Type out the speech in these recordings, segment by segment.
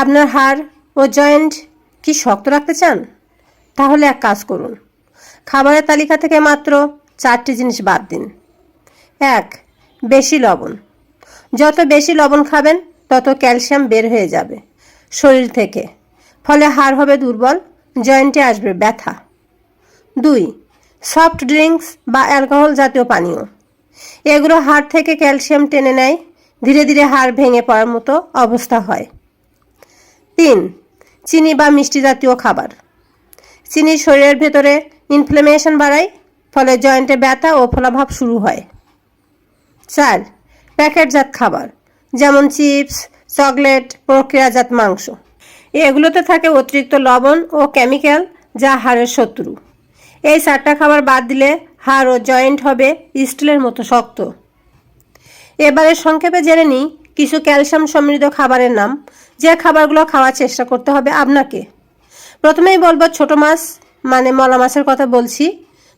আপনার হাড় ও জয়েন্ট কি শক্ত রাখতে চান? তাহলে এক কাজ করুন। খাবারের তালিকা থেকে মাত্র চারটি জিনিস বাদ দিন। এক, বেশি লবণ। যত বেশি লবণ খাবেন, তত ক্যালসিয়াম বের হয়ে যাবে শরীর থেকে। ফলে হাড় হবে দুর্বল, জয়েন্টে আসবে ব্যথা। দুই, সফট ড্রিঙ্কস বা অ্যালকোহল জাতীয় পানীয়। এগুলো হাড় থেকে ক্যালসিয়াম টেনে নেয়, ধীরে ধীরে হাড় ভেঙে পড়ার মতো অবস্থা হয়। তিন, চিনি বা মিষ্টি জাতীয় খাবার। চিনি শরীরের ভেতরে ইনফ্লেমেশন বাড়ায়, ফলে জয়েন্টে ব্যথা ও ফলাভাব শুরু হয়। চার, প্যাকেটজাত খাবার, যেমন চিপস, চকলেট, প্রক্রিয়াজাত মাংস। এগুলোতে থাকে অতিরিক্ত লবণ ও কেমিক্যাল যা হাড়ের শত্রু। এই চারটা খাবার বাদ দিলে হাড় ও জয়েন্ট হবে স্টিলের মতো শক্ত। এবারে সংক্ষেপে জেনে নিই কিছু ক্যালসিয়াম সমৃদ্ধ খাবারের নাম। যে খাবারগুলো খাওয়ার চেষ্টা করতে হবে আপনাকে। প্রথমেই বলব ছোট মাছ মানে মলা মাছের কথা বলছি।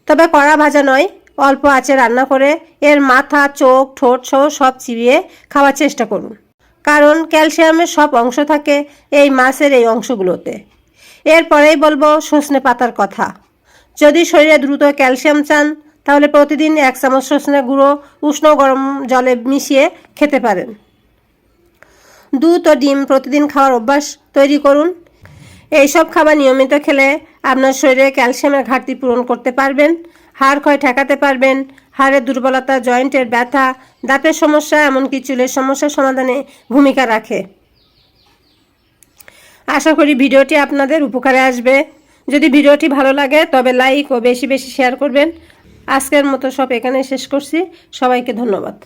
তবে কড়া ভাজা নয়, অল্প আঁচে রান্না করে এর মাথা, চোখ, ঠোঁট সহ সব চিবিয়ে খাওয়ার চেষ্টা করুন। কারণ ক্যালসিয়ামের সব অংশ থাকে এই মাছের এই অংশগুলোতে। এরপরেই বলব সজনে পাতার কথা। যদি শরীরে দ্রুত ক্যালসিয়াম চান, তাহলে প্রতিদিন এক চামচ সজনে গুঁড়ো, উষ্ণ গরম জলে মিশিয়ে খেতে পারেন। দুধ ও ডিম প্রতিদিন খাওয়ার অভ্যাস তৈরি করুন। এইসব খাবার নিয়মিত খেলে আপনার শরীরে ক্যালসিয়ামের ঘাটতি পূরণ করতে পারবেন, হাড় ক্ষয় ঠেকাতে পারবেন, হাড়ের দুর্বলতা, জয়েন্টের ব্যথা, দাঁতের সমস্যা, এমনকি চুলের সমস্যার সমাধানে ভূমিকা রাখে। আশা করি ভিডিওটি আপনাদের উপকারে আসবে। যদি ভিডিওটি ভালো লাগে, তবে লাইক ও বেশি বেশি শেয়ার করবেন। আজকের মতো সব এখানে শেষ করছি। সবাইকে ধন্যবাদ।